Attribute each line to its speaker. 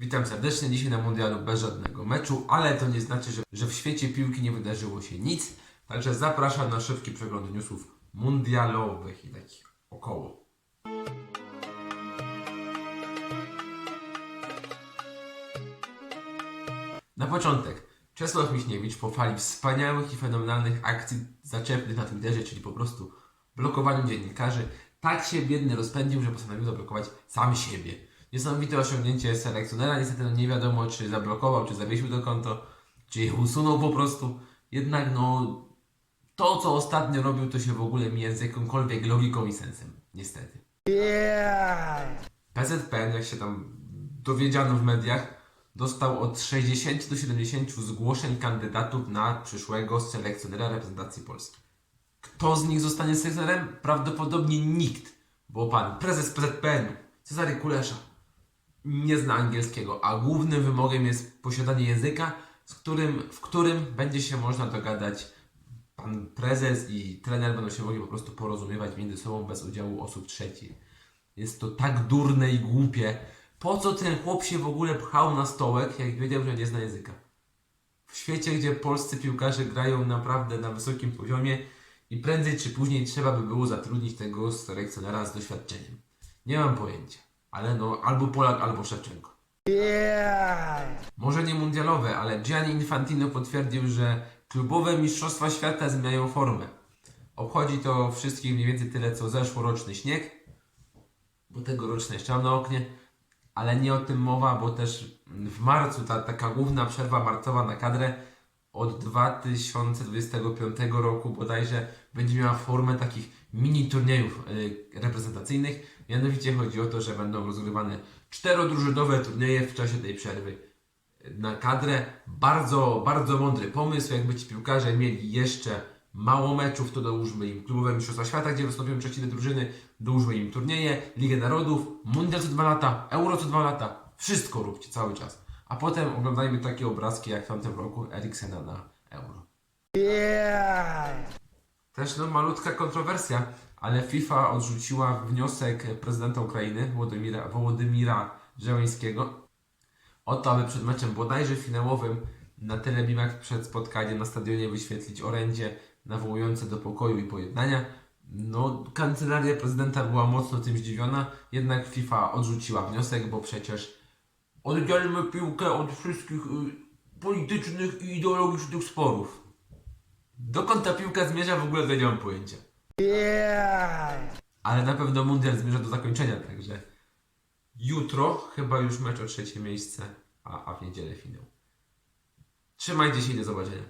Speaker 1: Witam serdecznie, dzisiaj na Mundialu bez żadnego meczu, ale to nie znaczy, że, że w świecie piłki nie wydarzyło się nic. Także zapraszam na szybki przegląd newsów mundialowych i takich około. Na początek, Czesław Michniewicz po fali wspaniałych i fenomenalnych akcji zaczepnych na Twitterze, czyli po prostu blokowaniu dziennikarzy, tak się biedny rozpędził, że postanowił zablokować sam siebie. Niesamowite osiągnięcie selekcjonera, niestety no nie wiadomo, czy zablokował, czy zawiesił to konto, czy je usunął po prostu. Jednak no, to co ostatnio robił, to się w ogóle mija z jakąkolwiek logiką i sensem. Niestety. PZPN, jak się tam dowiedziano w mediach, dostał od 60 do 70 zgłoszeń kandydatów na przyszłego selekcjonera reprezentacji Polski. Kto z nich zostanie selekcjonerem? Prawdopodobnie nikt, bo pan prezes PZPN, Cezary Kulesza, nie zna angielskiego, a głównym wymogiem jest posiadanie języka, z którym, w którym będzie się można dogadać. Pan prezes i trener będą się mogli po prostu porozumiewać między sobą bez udziału osób trzecich. Jest to tak durne i głupie. Po co ten chłop się w ogóle pchał na stołek, jak wiedział, że nie zna języka? W świecie, gdzie polscy piłkarze grają naprawdę na wysokim poziomie i prędzej czy później trzeba by było zatrudnić tego selekcjonera z doświadczeniem. Nie mam pojęcia, ale no albo Polak, albo Szewczenko. Może nie mundialowe, ale Gianni Infantino potwierdził, że klubowe mistrzostwa świata zmieniają formę. Obchodzi to wszystkich mniej więcej tyle co zeszłoroczny śnieg, bo tegoroczny jeszcze mam na oknie, ale nie o tym mowa, bo też w marcu ta taka główna przerwa marcowa na kadrę od 2025 roku bodajże będzie miała formę takich mini turniejów y, reprezentacyjnych. Mianowicie chodzi o to, że będą rozgrywane czterodrużynowe turnieje w czasie tej przerwy na kadrę. Bardzo, bardzo mądry pomysł. Jakby ci piłkarze mieli jeszcze mało meczów, to dołóżmy im klubowe mistrzostwa świata, gdzie wystąpią trzeciny drużyny, dołóżmy im turnieje, Ligę Narodów, Mundial co dwa lata, Euro co dwa lata. Wszystko róbcie cały czas. A potem oglądajmy takie obrazki jak w tamtym roku Eriksena na Euro. Też no malutka kontrowersja, ale FIFA odrzuciła wniosek prezydenta Ukrainy Wołodymira, Wołodymira Żeleńskiego o to, aby przed meczem bodajże finałowym na telebimach przed spotkaniem na stadionie wyświetlić orędzie nawołujące do pokoju i pojednania. No, kancelaria prezydenta była mocno tym zdziwiona, jednak FIFA odrzuciła wniosek, bo przecież oddzielmy piłkę od wszystkich y, politycznych i ideologicznych sporów. Dokąd ta piłka zmierza w ogóle to nie mam pojęcia. Ale na pewno mundial zmierza do zakończenia, także jutro chyba już mecz o trzecie miejsce, a, a w niedzielę finał. Trzymajcie się i do zobaczenia.